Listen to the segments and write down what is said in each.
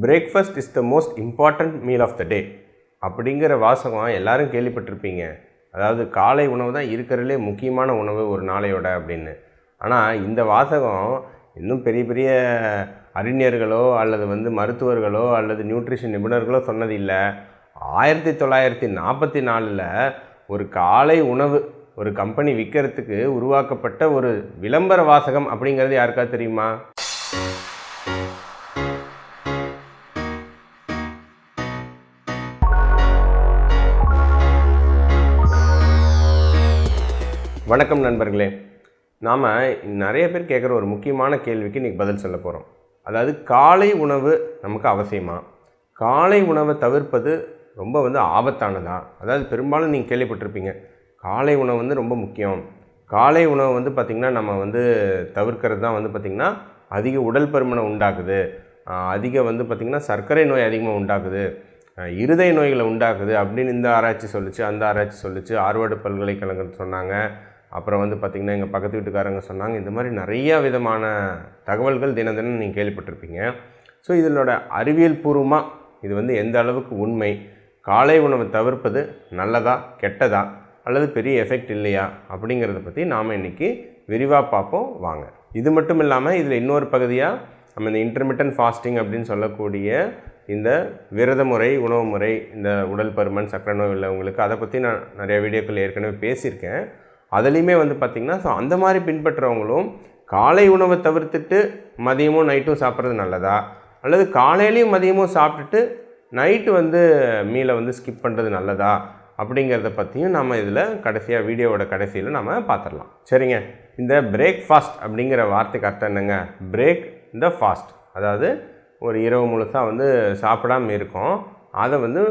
Breakfast is the most important meal of the day அப்படிங்கிற வாசகம் எல்லாரும் கேள்விப்பட்டிருப்பீங்க. அதாவது காலை உணவு தான் இருக்கிறதுலே முக்கியமான உணவு ஒரு நாளையோட அப்படின்னு. ஆனால் இந்த வாசகம் இன்னும் பெரிய பெரிய அறிஞர்களோ அல்லது வந்து மருத்துவர்களோ அல்லது நியூட்ரிஷன் நிபுணர்களோ சொன்னது இல்லை ஆயிரத்தி தொள்ளாயிரத்தி நாற்பத்தி நாலில் ஒரு காலை உணவு ஒரு கம்பெனி விற்கிறதுக்கு உருவாக்கப்பட்ட ஒரு விளம்பர வாசகம் அப்படிங்கிறது யாருக்கா தெரியுமா? வணக்கம் நண்பர்களே. நாம் நிறைய பேர் கேட்குற ஒரு முக்கியமான கேள்விக்கு இன்றைக்கி பதில் சொல்ல போகிறோம் அதாவது காலை உணவு நமக்கு அவசியமா? காலை உணவை தவிர்ப்பது ரொம்ப வந்து ஆபத்தானதா? அதாவது பெரும்பாலும் நீங்கள் கேள்விப்பட்டிருப்பீங்க காலை உணவு வந்து ரொம்ப முக்கியம். காலை உணவு வந்து பார்த்திங்கன்னா நம்ம வந்து தவிர்க்கிறது தான் வந்து பார்த்திங்கன்னா அதிக உடல் பருமனை உண்டாக்குது. அதிக வந்து பார்த்திங்கன்னா சர்க்கரை நோய் அதிகமாக உண்டாக்குது. இருதய நோய்களை உண்டாக்குது அப்படின்னு இந்த ஆராய்ச்சி சொல்லுச்சு அந்த ஆராய்ச்சி சொல்லுச்சு. ஆர்வர்டு பல்கலைக்கழகம் சொன்னாங்க. அப்புறம் வந்து பார்த்திங்கன்னா எங்கள் பக்கத்து வீட்டுக்காரங்க சொன்னாங்க இந்த மாதிரி நிறையா விதமான தகவல்கள் தினம் தினம் நீங்கள் கேள்விப்பட்டிருப்பீங்க. ஸோ இதனோட அறிவியல் பூர்வமாக இது வந்து எந்த அளவுக்கு உண்மை? காலை உணவை தவிர்ப்பது நல்லதா கெட்டதா? அல்லது பெரிய எஃபெக்ட் இல்லையா? அப்படிங்கிறத பற்றி நாம் இன்றைக்கி விரிவாக பார்ப்போம். வாங்க. இது மட்டும் இல்லாமல் இதில் இன்னொரு பகுதியாக நம்ம இந்த இன்டர்மிட்டன் ஃபாஸ்டிங் அப்படின்னு சொல்லக்கூடிய இந்த விரத முறை உணவு முறை இந்த உடல் பருமன் சக்கரை நோய் உள்ளவங்களுக்கு அதை பற்றி நான் நிறைய வீடியோக்கள் ஏற்கனவே பேசியிருக்கேன். அதுலேயுமே வந்து பார்த்திங்கன்னா ஸோ அந்த மாதிரி பின்பற்றுறவங்களும் காலை உணவை தவிர்த்துட்டு மதியமும் நைட்டும் சாப்பிட்றது நல்லதா? அல்லது காலையிலையும் மதியமும் சாப்பிட்டுட்டு நைட்டு வந்து மீலை வந்து ஸ்கிப் பண்ணுறது நல்லதா? அப்படிங்கிறத பற்றியும் நம்ம இதில் கடைசியாக வீடியோவோட கடைசியில் நம்ம பார்த்துடலாம் சரிங்க. இந்த பிரேக்ஃபாஸ்ட் அப்படிங்கிற வார்த்தைக்கு அர்த்தம் என்னங்க? பிரேக் த ஃபாஸ்ட் அதாவது ஒரு இரவு முழுசாக வந்து சாப்பிடாம இருக்கோம். அதை வந்து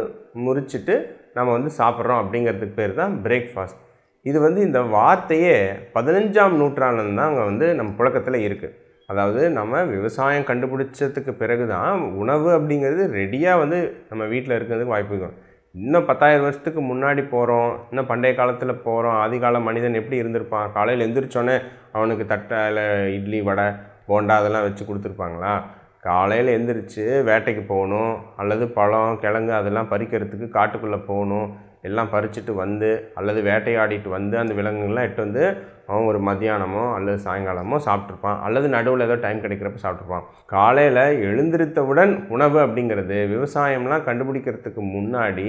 முறிச்சிட்டு நம்ம வந்து சாப்பிட்றோம் அப்படிங்கிறதுக்கு பேர் தான் பிரேக்ஃபாஸ்ட் இது வந்து இந்த வார்த்தையே பதினஞ்சாம் நூற்றாண்டு தான் அங்கே வந்து நம்ம புழக்கத்தில் இருக்குது அதாவது நம்ம விவசாயம் கண்டுபிடிச்சதுக்கு பிறகு தான் உணவு அப்படிங்கிறது ரெடியாக வந்து நம்ம வீட்டில் இருக்கிறதுக்கு வாய்ப்பு இருக்கும். இன்னும் பத்தாயிரம் வருஷத்துக்கு முன்னாடி போகிறோம் இன்னும் பண்டைய காலத்தில் போகிறோம் ஆதிகால மனிதன் எப்படி இருந்திருப்பான் காலையில் எந்திரிச்சோன்னே அவனுக்கு தட்டையில் இட்லி வடை போண்டா அதெல்லாம் வச்சு கொடுத்துருப்பாங்களா? காலையில் எந்திரிச்சு வேட்டைக்கு போகணும் அல்லது பழம் கிழங்கு அதெல்லாம் பறிக்கிறதுக்கு காட்டுக்குள்ளே போகணும் எல்லாம் பறிச்சுட்டு வந்து அல்லது வேட்டையாடிட்டு வந்து அந்த விலங்குகள்லாம் எட்டு வந்து அவன் ஒரு மத்தியானமோ அல்லது சாயங்காலமோ சாப்பிட்ருப்பான் அல்லது நடுவில் ஏதோ டைம் கிடைக்கிறப்ப சாப்பிட்ருப்பான் காலையில் எழுந்திருத்தவுடன் உணவு அப்படிங்கிறது விவசாயம்லாம் கண்டுபிடிக்கிறதுக்கு முன்னாடி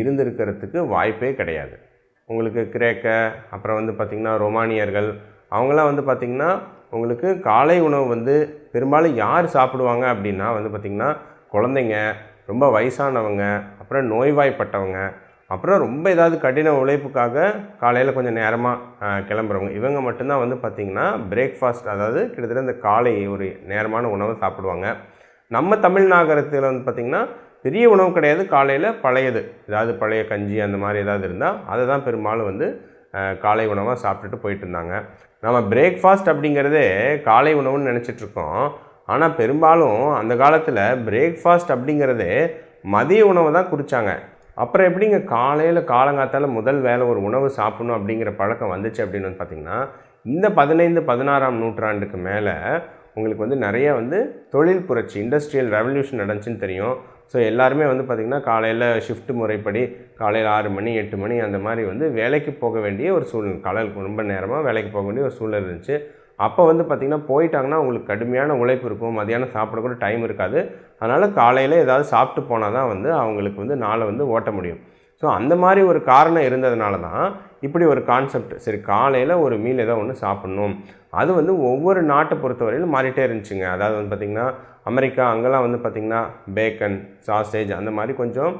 இருந்திருக்கிறதுக்கு வாய்ப்பே கிடையாது. உங்களுக்கு கிரேக்க அப்புறம் வந்து பார்த்திங்கன்னா ரொமானியர்கள் அவங்களாம் வந்து பார்த்திங்கன்னா உங்களுக்கு காலை உணவு வந்து பெரும்பாலும் யார் சாப்பிடுவாங்க அப்படின்னா வந்து பார்த்திங்கன்னா குழந்தைங்க ரொம்ப வயசானவங்க அப்புறம் நோய்வாய்ப்பட்டவங்க அப்புறம் ரொம்ப ஏதாவது கடின உழைப்புக்காக காலையில் கொஞ்சம் நேரமாக கிளம்புறவங்க. இவங்க மட்டும்தான் வந்து பார்த்திங்கன்னா பிரேக்ஃபாஸ்ட் அதாவது கிட்டத்தட்ட இந்த காலை ஒரு நேரமான உணவை சாப்பிடுவாங்க. நம்ம தமிழ் நாகரத்தில் வந்து பார்த்திங்கன்னா பெரிய உணவு கிடையாது காலையில் பழையது. ஏதாவது பழைய கஞ்சி அந்த மாதிரி ஏதாவது இருந்தால் அதை தான் பெரும்பாலும் வந்து காலை உணவாக சாப்பிட்டுட்டு போயிட்டு இருந்தாங்க. நம்ம பிரேக்ஃபாஸ்ட் அப்படிங்கிறதே காலை உணவுன்னு நினச்சிட்ருக்கோம் ஆனால் பெரும்பாலும் அந்த காலத்தில் பிரேக்ஃபாஸ்ட் அப்படிங்கிறதே மதிய உணவை தான் குறித்தாங்க அப்புறம் எப்படிங்க காலையில் காலங்காத்தால் முதல் வேலை ஒரு உணவு சாப்பிடணும் அப்படிங்கிற பழக்கம் வந்துச்சு அப்படின்னு வந்து பார்த்திங்கன்னா இந்த பதினைந்து பதினாறாம் நூற்றாண்டுக்கு மேலே உங்களுக்கு வந்து நிறைய வந்து தொழில் புரட்சி இண்டஸ்ட்ரியல் ரெவல்யூஷன் நடந்துச்சுன்னு தெரியும். ஸோ எல்லாருமே வந்து பார்த்திங்கன்னா காலையில் ஷிஃப்ட் முறைப்படி காலையில் ஆறு மணி எட்டு மணி அந்த மாதிரி வந்து வேலைக்கு போக வேண்டிய ஒரு சூழ்நிலை காலையில் ரொம்ப நேரமாக வேலைக்கு போக வேண்டிய ஒரு சூழ்நிலை இருந்துச்சு. அப்போ வந்து பார்த்திங்கன்னா போயிட்டாங்கன்னா உங்களுக்கு கடுமையான உழைப்பு இருக்கும். மதியானம் சாப்பிட கூட டைம் இருக்காது. அதனால் காலையில் ஏதாவது சாப்பிட்டு போனால் தான் வந்து அவங்களுக்கு வந்து நாளை வந்து ஓட்ட முடியும். ஸோ அந்த மாதிரி ஒரு காரணம் இருந்ததுனால தான் இப்படி ஒரு கான்செப்ட் சரி காலையில் ஒரு மீல் ஏதோ ஒன்று சாப்பிட்ணும். அது வந்து ஒவ்வொரு நாட்டை பொறுத்தவரையிலும் மாறிட்டே இருந்துச்சுங்க. அதாவது வந்து பார்த்திங்கன்னா அமெரிக்கா அங்கெல்லாம் வந்து பார்த்திங்கன்னா பேக்கன் சாசேஜ் அந்த மாதிரி கொஞ்சம்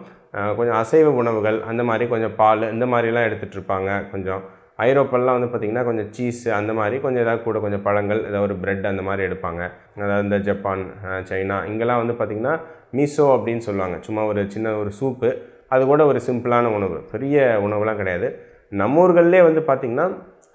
கொஞ்சம் அசைவ உணவுகள் அந்த மாதிரி கொஞ்சம் பால் இந்த மாதிரிலாம் எடுத்துகிட்டு இருப்பாங்க கொஞ்சம். ஐரோப்பெல்லாம் வந்து பார்த்திங்கன்னா கொஞ்சம் சீஸ் அந்த மாதிரி கொஞ்சம் ஏதாவது கூட கொஞ்சம் பழங்கள் ஏதாவது ஒரு ப்ரெட் அந்த மாதிரி எடுப்பாங்க. அதாவது இந்த ஜப்பான் சைனா இங்கெல்லாம் வந்து பார்த்திங்கன்னா மீசோ அப்படின்னு சொல்லுவாங்க. சும்மா ஒரு சின்ன ஒரு சூப்பு அது கூட ஒரு சிம்பிளான உணவு. பெரிய உணவுலாம் கிடையாது. நம்ம ஊர்கள்லேயே வந்து பார்த்திங்கன்னா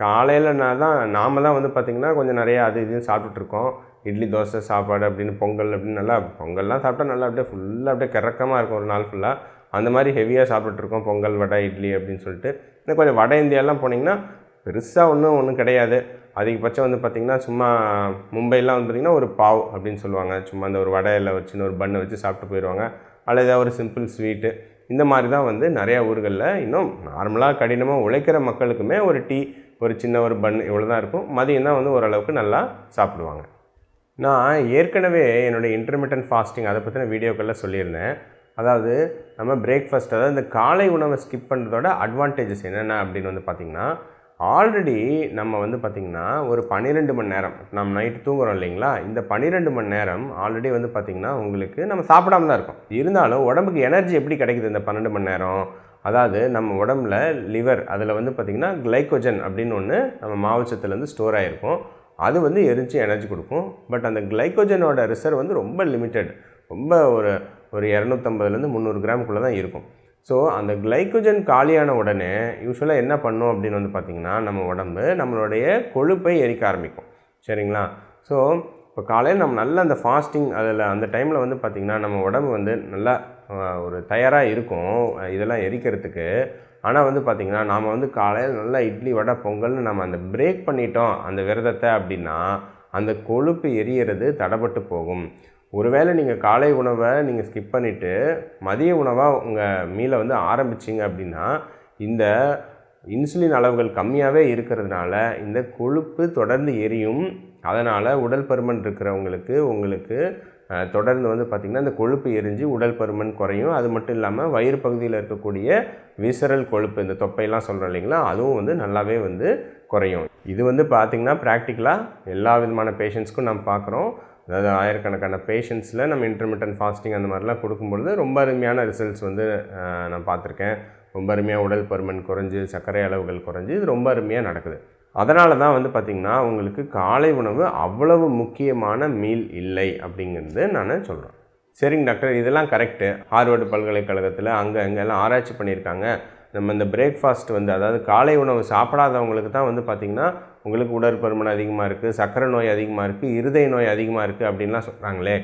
காலையில் நான் தான் நாம் தான் வந்து பார்த்திங்கன்னா கொஞ்சம் நிறையா அது இதுன்னு சாப்பிட்டுட்ருக்கோம். இட்லி தோசை சாப்பாடு அப்படின்னு பொங்கல் அப்படின்னு நல்லா பொங்கல்லாம் சாப்பிட்டா நல்லா அப்படியே ஃபுல்லாக அப்படியே கிறக்கமாக இருக்கும் ஒரு நாள் ஃபுல்லாக அந்த மாதிரி ஹெவியாக சாப்பிட்டுட்ருக்கோம் பொங்கல் வடை இட்லி அப்படின்னு சொல்லிட்டு. இன்னும் கொஞ்சம் வட இந்தியாலாம் போனீங்கன்னா பெருசாக ஒன்றும் ஒன்றும் கிடையாது. அதிகபட்சம் வந்து பார்த்திங்கன்னா சும்மா மும்பைலாம் வந்து பார்த்திங்கன்னா ஒரு பாவ் அப்படின்னு சொல்லுவாங்க. சும்மா அந்த ஒரு வடையில் ஒரு சின்ன ஒரு பண்ணை வச்சு சாப்பிட்டு போயிடுவாங்க அல்லது ஏதாவது ஒரு சிம்பிள் ஸ்வீட்டு இந்த மாதிரி தான் வந்து நிறையா ஊர்களில் இன்னும் நார்மலாக கடினமாக உழைக்கிற மக்களுக்குமே ஒரு டீ ஒரு சின்ன ஒரு பன் இவ்வளோ தான் இருக்கும். மதியம் தான் வந்து ஓரளவுக்கு நல்லா சாப்பிடுவாங்க. நான் ஏற்கனவே என்னுடைய இன்டர்மீடியன்ட் ஃபாஸ்டிங் அதை பற்றின வீடியோக்களில் சொல்லியிருந்தேன். அதாவது நம்ம பிரேக்ஃபாஸ்ட் அதாவது இந்த காலை உணவை ஸ்கிப் பண்ணுறதோட அட்வான்டேஜஸ் என்னென்ன அப்படின்னு வந்து பார்த்திங்கன்னா ஆல்ரெடி நம்ம வந்து பார்த்திங்கன்னா ஒரு பன்னிரெண்டு மணி நேரம் நம்ம நைட்டு தூங்குறோம் இல்லைங்களா? இந்த பன்னிரெண்டு மணி நேரம் ஆல்ரெடி வந்து பார்த்திங்கன்னா உங்களுக்கு நம்ம சாப்பிடாம தான் இருக்கோம். இருந்தாலும் உடம்புக்கு எனர்ஜி எப்படி கிடைக்குது இந்த பன்னெண்டு மணி நேரம்? அதாவது நம்ம உடம்புல லிவர் அதில் வந்து பார்த்திங்கன்னா கிளைக்கோஜன் அப்படின்னு ஒன்று நம்ம மாவுச்சத்துலேருந்து ஸ்டோர் ஆகிருக்கும் அது வந்து எரிஞ்சு எனர்ஜி கொடுக்கும். பட் அந்த கிளைக்கோஜனோட ரிசர்வ் வந்து ரொம்ப லிமிட்டட் ரொம்ப ஒரு ஒரு இரநூத்தம்பதுலேருந்து முந்நூறு கிராமுக்குள்ளே தான் இருக்கும். ஸோ அந்த கிளைக்கோஜன் காலியான உடனே யூஸ்வலாக என்ன பண்ணும் அப்படின்னு வந்து பார்த்திங்கன்னா நம்ம உடம்பு நம்மளுடைய கொழுப்பை எரிக்க ஆரம்பிக்கும். சரிங்களா? ஸோ இப்போ காலையில் நம்ம நல்ல அந்த ஃபாஸ்டிங் அதில் அந்த டைமில் வந்து பார்த்திங்கன்னா நம்ம உடம்பு வந்து நல்லா ஒரு தயாராக இருக்கும். இதெல்லாம் எரிக்கிறதுக்கு. ஆனால் வந்து பார்த்திங்கன்னா நாம் வந்து காலையில் நல்லா இட்லி வடை பொங்கல்னு நம்ம அந்த பிரேக் பண்ணிட்டோம் அந்த விரதத்தை அப்படின்னா அந்த கொழுப்பு எரியறது தடைப்பட்டு போகும். ஒருவேளை நீங்கள் காலை உணவை நீங்கள் ஸ்கிப் பண்ணிவிட்டு மதிய உணவாக உங்கள் மீலை வந்து ஆரம்பிச்சிங்க அப்படின்னா இந்த இன்சுலின் அளவுகள் கம்மியாகவே இருக்கிறதுனால இந்த கொழுப்பு தொடர்ந்து எரியும். அதனால் உடல் பருமன் இருக்கிறவங்களுக்கு உங்களுக்கு தொடர்ந்து வந்து பார்த்திங்கன்னா இந்த கொழுப்பு எரிஞ்சு உடல் பருமன் குறையும். அது மட்டும் இல்லாமல் வயிறு பகுதியில் இருக்கக்கூடிய விசரல் கொழுப்பு இந்த தொப்பையெல்லாம் சொல்கிறோம் இல்லைங்களா அதுவும் வந்து நல்லாவே வந்து குறையும். இது வந்து பார்த்திங்கன்னா ப்ராக்டிக்கலாக எல்லா விதமான பேஷண்ட்ஸ்க்கும் நம்ம பார்க்குறோம் அதாவது ஆயிரக்கணக்கான பேஷண்ட்ஸில் நம்ம இன்டர்மீடியன் ஃபாஸ்டிங் அந்த மாதிரிலாம் கொடுக்கும்பொழுது ரொம்ப அருமையான ரிசல்ட்ஸ் வந்து நான் பார்த்துருக்கேன். ரொம்ப அருமையாக உடல் பருமன் குறைஞ்சி சர்க்கரை அளவுகள் குறைஞ்சி இது ரொம்ப அருமையாக நடக்குது. அதனால தான் வந்து பார்த்திங்கன்னா உங்களுக்கு காலை உணவு அவ்வளவு முக்கியமான மீல் இல்லை அப்படிங்கிறது நான் சொல்கிறேன் சரிங்க டாக்டர் இதெல்லாம் கரெக்டு ஹார்வர்டு பல்கலைக்கழகத்தில் அங்கே அங்கெல்லாம் ஆராய்ச்சி பண்ணியிருக்காங்க. நம்ம இந்த பிரேக்ஃபாஸ்ட் வந்து அதாவது காலை உணவு சாப்பிடாதவங்களுக்கு தான் வந்து பார்த்திங்கன்னா உங்களுக்கு உடற்பருமன் அதிகமாக இருக்குது சக்கரை நோய் அதிகமாக இருக்குது இருதய நோய் அதிகமாக இருக்குது அப்படின்லாம் சொல்கிறாங்களே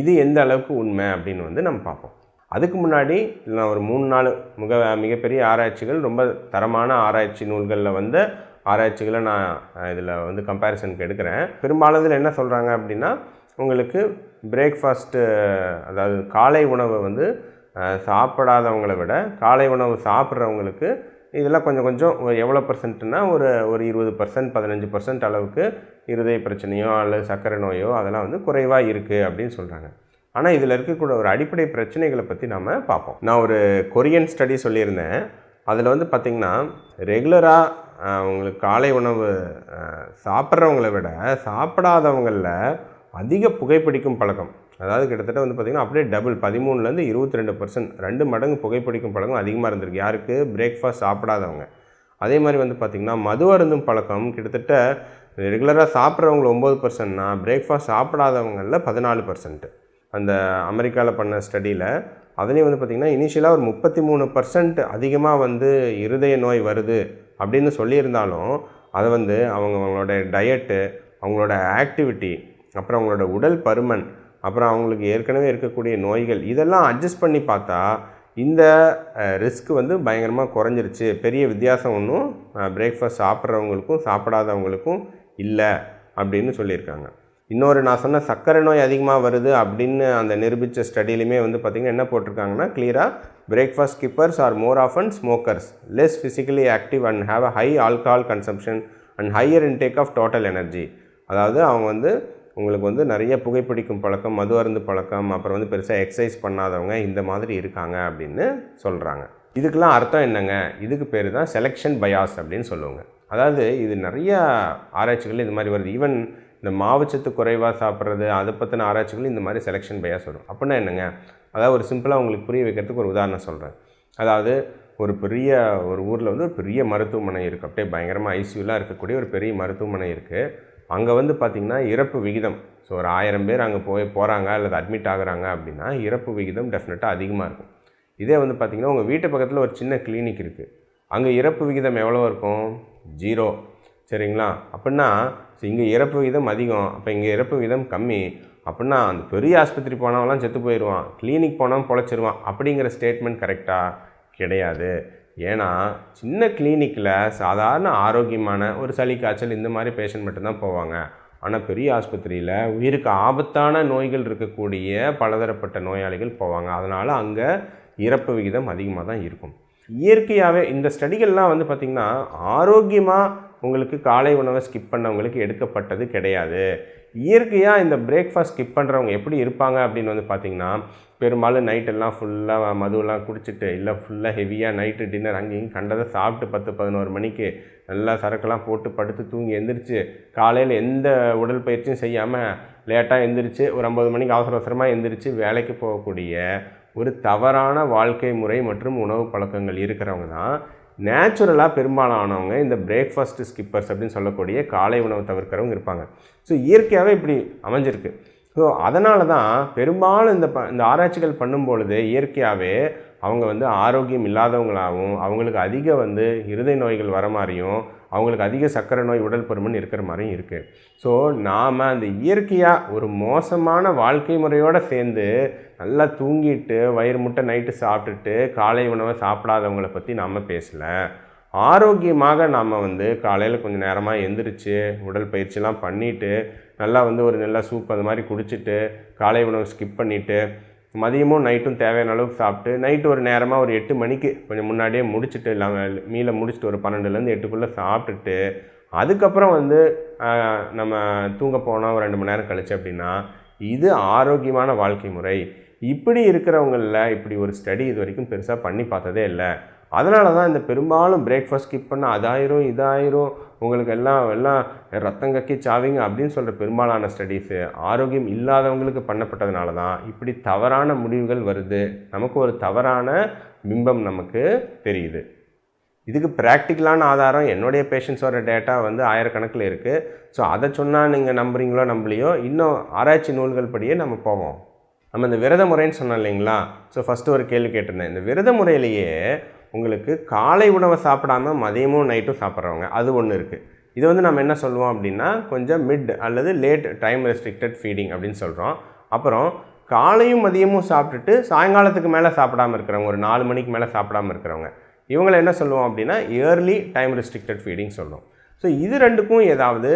இது எந்த அளவுக்கு உண்மை அப்படின்னு வந்து நம்ம பார்ப்போம். அதுக்கு முன்னாடி நான் ஒரு மூணு நாள் மிக மிகப்பெரிய ஆராய்ச்சிகள் ரொம்ப தரமான ஆராய்ச்சி நூல்களில் வந்த ஆராய்ச்சிகளை நான் இதில் வந்து கம்பேரிசனுக்கு எடுக்கிறேன். பெரும்பாலும் இதில் என்ன சொல்கிறாங்க அப்படின்னா உங்களுக்கு பிரேக்ஃபாஸ்ட்டு அதாவது காலை உணவை வந்து சாப்பிடாதவங்களை விட காலை உணவு சாப்பிட்றவங்களுக்கு இதெல்லாம் கொஞ்சம் கொஞ்சம் எவ்வளோ பர்சன்ட்னா ஒரு ஒரு இருபது பர்சன்ட் பதினஞ்சு பர்சன்ட் அளவுக்கு இருதய பிரச்சனையோ அல்லது சர்க்கரை நோயோ அதெல்லாம் வந்து குறைவாக இருக்குது அப்படின்னு சொல்கிறாங்க ஆனால் இதில் இருக்கக்கூடிய ஒரு அடிப்படை பிரச்சனைகளை பற்றி நாம் பார்ப்போம். நான் ஒரு கொரியன் ஸ்டடி சொல்லியிருந்தேன். அதில் வந்து பார்த்திங்கன்னா ரெகுலராக அவங்களுக்கு காலை உணவு சாப்பிட்றவங்கள விட சாப்பிடாதவங்களில் அதிக புகைப்பிடிக்கும் பழக்கம். அதாவது கிட்டத்தட்ட வந்து பார்த்திங்கன்னா அப்படியே டபுள் பதிமூணுலேருந்து இருபத்தி ரெண்டு பர்சன்ட் ரெண்டு மடங்கு புகைப்பிடிக்கும் பழக்கம் அதிகமாக இருந்திருக்கு. யாருக்கு? பிரேக்ஃபாஸ்ட் சாப்பிடாதவங்க. அதே மாதிரி வந்து பார்த்திங்கன்னா மது அருந்தும் பழக்கம் கிட்டத்தட்ட ரெகுலராக சாப்பிட்றவங்க ஒம்பது பர்சன்ட்னா பிரேக்ஃபாஸ்ட் சாப்பிடாதவங்களில் பதினாலு பர்சன்ட் அந்த அமெரிக்காவில் பண்ண ஸ்டடியில் அதுலேயும் வந்து பார்த்திங்கன்னா இனிஷியலாக ஒரு முப்பத்தி மூணு பர்சன்ட் அதிகமாக வந்து இருதய நோய் வருது அப்படின்னு சொல்லியிருந்தாலும் அதை வந்து அவங்க அவங்களோட டயட்டு அவங்களோட ஆக்டிவிட்டி அப்புறம் அவங்களோட உடல் பருமன் அப்புறம் அவங்களுக்கு ஏற்கனவே இருக்கக்கூடிய நோய்கள் இதெல்லாம் அட்ஜஸ்ட் பண்ணி பார்த்தா இந்த ரிஸ்க் வந்து பயங்கரமாக குறைஞ்சிருச்சு. பெரிய வித்தியாசம் ஒன்றும் பிரேக்ஃபாஸ்ட் சாப்பிட்றவங்களுக்கும் சாப்பிடாதவங்களுக்கும் இல்லை அப்படின்னு சொல்லியிருக்காங்க. இன்னொரு நான் சொன்ன சர்க்கரை நோய் அதிகமாக வருது அப்படின்னு அந்த நிரூபித்த ஸ்டடியிலுமே வந்து பார்த்திங்கன்னா என்ன போட்டிருக்காங்கன்னா கிளியராக breakfast skippers are more often smokers less physically active and have a high alcohol consumption and higher intake of total energy அதாவது அவங்க வந்து உங்களுக்கு வந்து நிறைய புகைப்பிடிக்கும் பழக்கம் மது அருந்து பழக்கம் அப்புறம் வந்து பெருசாக எக்ஸசைஸ் பண்ணாதவங்க இந்த மாதிரி இருக்காங்க அப்படின்னு சொல்கிறாங்க இதுக்கெலாம் அர்த்தம் என்னங்க? இதுக்கு பேர் தான் செலெக்ஷன் பயாஸ் அப்படின்னு சொல்லுவாங்க. அதாவது இது நிறையா ஆராய்ச்சிகள் இது மாதிரி வருது. ஈவன் இந்த மாவுச்சத்து குறைவாக சாப்பிட்றது அதை பற்றின ஆராய்ச்சிகள் இந்த மாதிரி செலெக்ஷன் பயாஸ் வரும். அப்படின்னா என்னங்க? அதாவது ஒரு சிம்பிளாக உங்களுக்கு புரிய வைக்கிறதுக்கு ஒரு உதாரணம் சொல்கிறேன் அதாவது ஒரு பெரிய ஒரு ஊரில் வந்து ஒரு பெரிய மருத்துவமனை இருக்குது அப்படியே பயங்கரமாக ஐசியூலாம் இருக்கக்கூடிய ஒரு பெரிய மருத்துவமனை இருக்குது அங்கே வந்து பார்த்திங்கன்னா இறப்பு விகிதம். ஸோ ஒரு ஆயிரம் பேர் அங்கே போய் போகிறாங்க அல்லது அட்மிட் ஆகுறாங்க அப்படின்னா இறப்பு விகிதம் டெஃபினட்டாக அதிகமாக இருக்கும். இதே வந்து பார்த்திங்கன்னா உங்கள் வீட்டு பக்கத்தில் ஒரு சின்ன கிளினிக் இருக்குது அங்கே இறப்பு விகிதம் எவ்வளோ இருக்கும்? ஜீரோ சரிங்களா? அப்படின்னா இங்கே இறப்பு விகிதம் அதிகம். அப்போ இங்கே இறப்பு விகிதம் கம்மி. அப்படின்னா அந்த பெரிய ஆஸ்பத்திரி போனவெல்லாம் செத்து போயிடுவான் கிளினிக் போனவன் பொழைச்சிருவான். அப்படிங்கிற ஸ்டேட்மெண்ட் கரெக்டாக கிடையாது. ஏன்னா சின்ன கிளினிக்கில் சாதாரண ஆரோக்கியமான ஒரு சளி காய்ச்சல் இந்த மாதிரி பேஷண்ட் மட்டும்தான் போவாங்க. ஆனால் பெரிய ஆஸ்பத்திரியில் உயிருக்கு ஆபத்தான நோய்கள் இருக்கக்கூடிய பலதரப்பட்ட நோயாளிகள் போவாங்க. அதனால் அங்கே இறப்பு விகிதம் அதிகமாக தான் இருக்கும். இயற்கையாகவே இந்த ஸ்டடிகள்லாம் வந்து பார்த்திங்கன்னா ஆரோக்கியமாக உங்களுக்கு காலை உணவை ஸ்கிப் பண்ணவங்களுக்கு எடுக்கப்பட்டது கிடையாது. இயற்கையாக இந்த பிரேக்ஃபாஸ்ட் ஸ்கிப் பண்ணுறவங்க எப்படி இருப்பாங்க அப்படின்னு வந்து பார்த்திங்கன்னா பெரும்பாலும் நைட்டெல்லாம் ஃபுல்லாக மதுவெல்லாம் குடிச்சிட்டு இல்லை ஃபுல்லாக ஹெவியாக நைட்டு டின்னர் அங்கேயும் கண்டதை சாப்பிட்டு பத்து பதினோரு மணிக்கு நல்லா சரக்கெல்லாம் போட்டு படுத்து தூங்கி எந்திரிச்சு காலையில் எந்த உடற்பயிற்சியும் செய்யாமல் லேட்டாக எந்திரிச்சு ஒரு ஐம்பது மணிக்கு அவசர அவசரமாக எந்திரிச்சு வேலைக்கு போகக்கூடிய ஒரு தவறான வாழ்க்கை முறை மற்றும் உணவு பழக்கங்கள் இருக்கிறவங்க தான் நேச்சுரலாக பெரும்பாலானவங்க இந்த பிரேக்ஃபாஸ்ட் ஸ்கிப்பர்ஸ் அப்படின்னு சொல்லக்கூடிய காலை உணவு தவிர்க்கிறவங்க இருப்பாங்க. ஸோ இயற்கையாகவே இப்படி அமைஞ்சிருக்கு. ஸோ அதனால தான் பெரும்பாலும் இந்த ப இந்த ஆராய்ச்சிகள் பண்ணும் பொழுது இயற்கையாகவே அவங்க வந்து ஆரோக்கியம் இல்லாதவங்களாகவும் அவங்களுக்கு அதிக வந்து இருதய நோய்கள் வர மாதிரியும் அவங்களுக்கு அதிக சர்க்கரை நோய் உடல் பருமன் இருக்கிற மாதிரியும் இருக்குது ஸோ நாம் அந்த இயற்கையாக ஒரு மோசமான வாழ்க்கை முறையோடு சேர்ந்து நல்லா தூங்கிட்டு வயிறு முட்டை நைட்டு சாப்பிட்டுட்டு காலை உணவை சாப்பிடாதவங்களை பற்றி நாம் பேசலை. ஆரோக்கியமாக நாம் வந்து காலையில் கொஞ்சம் நேரமாக எந்திரிச்சு உடல் பயிற்சிலாம் பண்ணிவிட்டு நல்லா வந்து ஒரு நல்ல சூப் அந்த மாதிரி குடிச்சிட்டு காலை உணவு ஸ்கிப் பண்ணிவிட்டு மதியமும் நைட்டும் தேவையான அளவுக்கு சாப்பிட்டு நைட்டு ஒரு நேரமாக ஒரு எட்டு மணிக்கு கொஞ்சம் முன்னாடியே முடிச்சுட்டு இல்லாமல் மீலை முடிச்சுட்டு ஒரு பன்னெண்டுலேருந்து எட்டுக்குள்ளே சாப்பிட்டுட்டு அதுக்கப்புறம் வந்து நம்ம தூங்க போனால் ஒரு ரெண்டு மணி நேரம் கழிச்சு அப்படின்னா இது ஆரோக்கியமான வாழ்க்கை முறை. இப்படி இருக்கிறவங்களில் இப்படி ஒரு ஸ்டடி இது வரைக்கும் பெருசாக பண்ணி பார்த்ததே இல்லை. அதனால தான் இந்த பெரும்பாலும் பிரேக்ஃபாஸ்ட் ஸ்கிப் பண்ணால் அதாயிரும் இதாயிரும் உங்களுக்கு எல்லாம் எல்லாம் ரத்தம் கக்கி சாவிங்க அப்படின்னு சொல்கிற பெரும்பாலான ஸ்டடீஸு ஆரோக்கியம் இல்லாதவங்களுக்கு பண்ணப்பட்டதுனால தான் இப்படி தவறான முடிவுகள் வருது. நமக்கு ஒரு தவறான பிம்பம் நமக்கு தெரியுது. இதுக்கு ப்ராக்டிக்கலான ஆதாரம் என்னுடைய பேஷண்ட்ஸோட டேட்டா வந்து ஆயிரக்கணக்கில் இருக்குது ஸோ அதை சொன்னால் நீங்கள் நம்புறீங்களோ நம்பலையோ இன்னும் ஆராய்ச்சி நூல்கள் படியே நம்ம போவோம். நம்ம இந்த விரத முறைன்னு சொன்னோம் இல்லைங்களா? ஸோ ஃபஸ்ட்டு ஒரு கேள்வி கேட்டிருந்தேன். இந்த விரத முறையிலேயே உங்களுக்கு காலை உணவை சாப்பிடாம மதியமும் நைட்டும் சாப்பிட்றவங்க அது ஒன்று இருக்குது இது வந்து நம்ம என்ன சொல்லுவோம் அப்படின்னா கொஞ்சம் மிட் அல்லது லேட் டைம் ரெஸ்ட்ரிக்டட் ஃபீடிங் அப்படின்னு சொல்கிறோம் அப்புறம் காலையும் மதியமும் சாப்பிட்டுட்டு சாயங்காலத்துக்கு மேலே சாப்பிடாம இருக்கிறவங்க ஒரு நாலு மணிக்கு மேலே சாப்பிடாம இருக்கிறவங்க இவங்களை என்ன சொல்லுவோம் அப்படின்னா இயர்லி டைம் ரெஸ்ட்ரிக்டட் ஃபீடிங் சொல்கிறோம் ஸோ இது ரெண்டுக்கும் ஏதாவது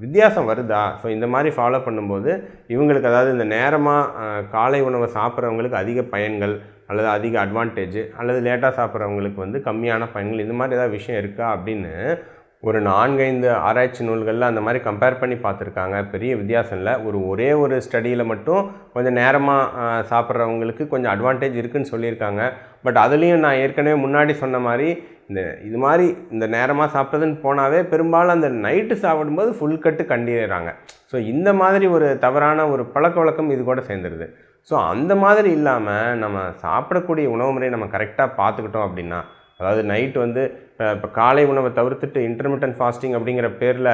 வித்தியாசம் வருதா? ஸோ இந்த மாதிரி ஃபாலோ பண்ணும்போது இவங்களுக்கு அதாவது இந்த நேரமாக காலை உணவை சாப்பிட்றவங்களுக்கு அதிக பயன்கள் அல்லது அதிக அட்வான்டேஜ் அல்லது லேட்டாக சாப்பிட்றவங்களுக்கு வந்து கம்மியான பயன்கள் இந்த மாதிரி ஏதாவது விஷயம் இருக்கா அப்படின்னு ஒரு நான்கைந்து ஆராய்ச்சி நூல்களில் அந்த மாதிரி கம்பேர் பண்ணி பார்த்துருக்காங்க. பெரிய வித்தியாசம் இல்லை ஒரு ஒரே ஒரு ஸ்டடியில் மட்டும் கொஞ்சம் நேரமாக சாப்பிட்றவங்களுக்கு கொஞ்சம் அட்வான்டேஜ் இருக்குன்னு சொல்லியிருக்காங்க. பட் அதுலேயும் நான் ஏற்கனவே முன்னாடி சொன்ன மாதிரி இந்த இது மாதிரி இந்த நேரமாக சாப்பிட்றதுன்னு போனாவே பெரும்பாலும் அந்த நைட்டு சாப்பிடும்போது ஃபுல் கட்டு கண்டிடுறாங்க ஸோ இந்த மாதிரி ஒரு தவறான ஒரு பழக்க வழக்கம் இது கூட சேர்ந்துருது. ஸோ அந்த மாதிரி இல்லாமல் நம்ம சாப்பிடக்கூடிய உணவு முறையை நம்ம கரெக்டாக பார்த்துக்கிட்டோம் அப்படின்னா அதாவது நைட் வந்து இப்போ காலை உணவை தவிர்த்துட்டு இன்டர்மீடியன்ட் ஃபாஸ்டிங் அப்படிங்கிற பேரில்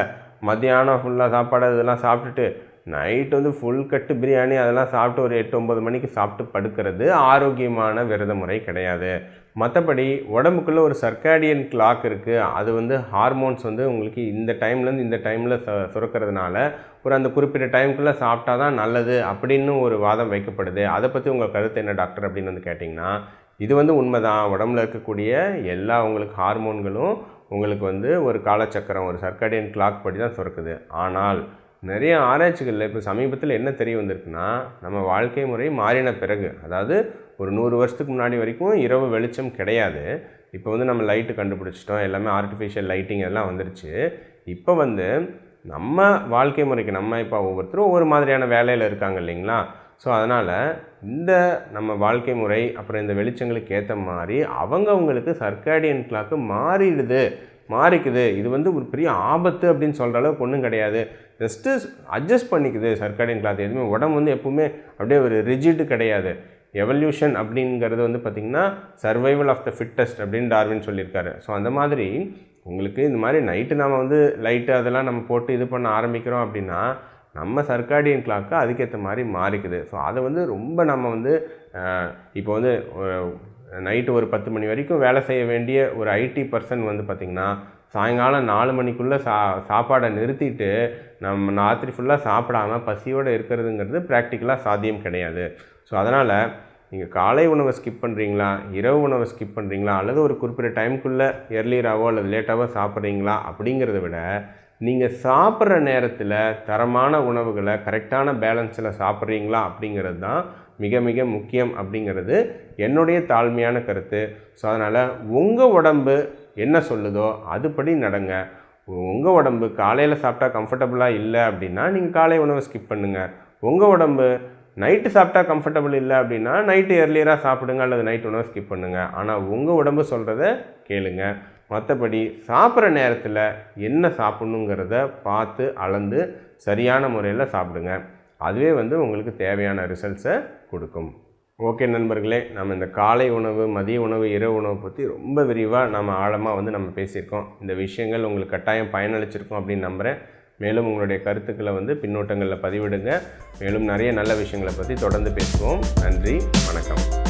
மத்தியானம் ஃபுல்லாக சாப்பாடு இதெல்லாம் சாப்பிட்டுட்டு நைட் வந்து ஃபுல் கட்டு பிரியாணி அதெல்லாம் சாப்பிட்டு ஒரு எட்டு ஒம்பது மணிக்கு சாப்பிட்டு படுக்கிறது ஆரோக்கியமான விரத முறை கிடையாது. மற்றபடி உடம்புக்குள்ளே ஒரு சர்க்காடியன் கிளாக் இருக்குது அது வந்து ஹார்மோன்ஸ் வந்து உங்களுக்கு இந்த டைம்லேருந்து இந்த டைமில் ச சுரக்கிறதுனால ஒரு அந்த குறிப்பிட்ட டைமுக்குள்ளே சாப்பிட்டா தான் நல்லது அப்படின்னு ஒரு வாதம் வைக்கப்படுது. அதை பற்றி உங்கள் கருத்து என்ன டாக்டர் அப்படின்னு வந்து கேட்டிங்கன்னா இது வந்து உண்மைதான். உடம்புல இருக்கக்கூடிய எல்லா உங்களுக்கு ஹார்மோன்களும் உங்களுக்கு வந்து ஒரு காலச்சக்கரம் ஒரு சர்க்கடியன் கிளாக் படி தான் சுரக்குது. ஆனால் நிறைய ஆராய்ச்சிகளில் இப்போ சமீபத்தில் என்ன தெரிய வந்திருக்குன்னா நம்ம வாழ்க்கை முறை மாறின பிறகு அதாவது ஒரு நூறு வருஷத்துக்கு முன்னாடி வரைக்கும் இரவு வெளிச்சம் கிடையாது. இப்போ வந்து நம்ம லைட்டு கண்டுபிடிச்சிட்டோம் எல்லாமே ஆர்டிஃபிஷியல் லைட்டிங் எல்லாம் வந்துருச்சு. இப்போ வந்து நம்ம வாழ்க்கை முறைக்கு நம்ம இப்போ ஒவ்வொருத்தரும் ஒவ்வொரு மாதிரியான வேலையில் இருக்காங்க இல்லைங்களா? ஸோ அதனால் இந்த நம்ம வாழ்க்கை முறை அப்புறம் இந்த வெளிச்சங்களுக்கு ஏற்ற மாதிரி அவங்கவங்களுக்கு சர்க்காடியன் கிளாக்கு மாறிடுது மாறிக்குது. இது வந்து ஒரு பெரிய ஆபத்து அப்படின்னு சொல்கிற அளவுக்கு ஒன்றும் கிடையாது. ஜஸ்ட்டு அட்ஜஸ்ட் பண்ணிக்குது சர்க்காடியன் கிளாத் எதுவுமே. உடம்பு வந்து எப்பவுமே அப்படியே ஒரு ரிஜிட்டு கிடையாது. எவல்யூஷன் அப்படிங்கிறது வந்து பார்த்திங்கன்னா சர்வைவல் ஆஃப் த ஃபிட்டஸ்ட் அப்படின்னு டார்வின் சொல்லியிருக்காரு. ஸோ அந்த மாதிரி உங்களுக்கு இந்த மாதிரி நைட்டு நம்ம வந்து லைட்டு அதெல்லாம் நம்ம போட்டு இது பண்ண ஆரம்பிக்கிறோம் அப்படின்னா நம்ம சர்க்காடியன் கிளாக்கு அதுக்கேற்ற மாதிரி மாறிக்குது. ஸோ அதை வந்து ரொம்ப நம்ம வந்து இப்போ வந்து நைட்டு ஒரு பத்து மணி வரைக்கும் வேலை செய்ய வேண்டிய ஒரு ஐடி பர்சன் வந்து பார்த்திங்கன்னா சாயங்காலம் நாலு மணிக்குள்ளே சா சாப்பாடை நிறுத்திட்டு நம்ம ராத்திரி ஃபுல்லாக சாப்பிடாம பசியோடு இருக்கிறதுங்கிறது ப்ராக்டிக்கலாக சாத்தியம் கிடையாது. ஸோ அதனால் நீங்கள் காலை உணவை ஸ்கிப் பண்ணுறீங்களா இரவு உணவை ஸ்கிப் பண்ணுறீங்களா அல்லது ஒரு குறிப்பிட்ட டைமுக்குள்ளே எர்லியராகவோ அல்லது லேட்டாகவோ சாப்பிட்றீங்களா? அப்படிங்கிறத விட நீங்கள் சாப்பிட்ற நேரத்தில் தரமான உணவுகளை கரெக்டான பேலன்ஸில் சாப்பிட்றீங்களா? அப்படிங்கிறது தான் மிக மிக முக்கியம் அப்படிங்கிறது என்னுடைய தாழ்மையான கருத்து. ஸோ அதனால் உங்கள் உடம்பு என்ன சொல்லுதோ அதுபடி நடங்க. உங்கள் உடம்பு காலையில் சாப்பிட்டா கம்ஃபர்டபுளாக இல்லை அப்படின்னா நீங்கள் காலை உணவை ஸ்கிப் பண்ணுங்கள் உங்கள் உடம்பு நைட்டு சாப்பிட்டா கம்ஃபர்டபுள் இல்லை அப்படின்னா நைட்டு இயர்லியராக சாப்பிடுங்க அல்லது நைட் உணவு ஸ்கிப் பண்ணுங்கள் ஆனால் உங்கள் உடம்பு சொல்கிறத கேளுங்க. மற்றபடி சாப்பிட்ற நேரத்தில் என்ன சாப்பிட்ணுங்கிறத பார்த்து அளந்து சரியான முறையில் சாப்பிடுங்க. அதுவே வந்து உங்களுக்கு தேவையான ரிசல்ட்ஸை கொடுக்கும். ஓகே நண்பர்களே நம்ம இந்த காலை உணவு மதிய உணவு இரவு உணவு பற்றி ரொம்ப விரிவாக நம்ம ஆழமாக வந்து நம்ம பேசியிருக்கோம். இந்த விஷயங்கள் உங்களுக்கு கட்டாயம் பயனளிச்சிருக்கோம் அப்படின்னு நம்புகிறேன் மேலும் உங்களுடைய கருத்துக்களை வந்து பின்னோட்டங்களில் பதிவிடுங்க. மேலும் நிறைய நல்ல விஷயங்களை பற்றி தொடர்ந்து பேசுவோம். நன்றி வணக்கம்.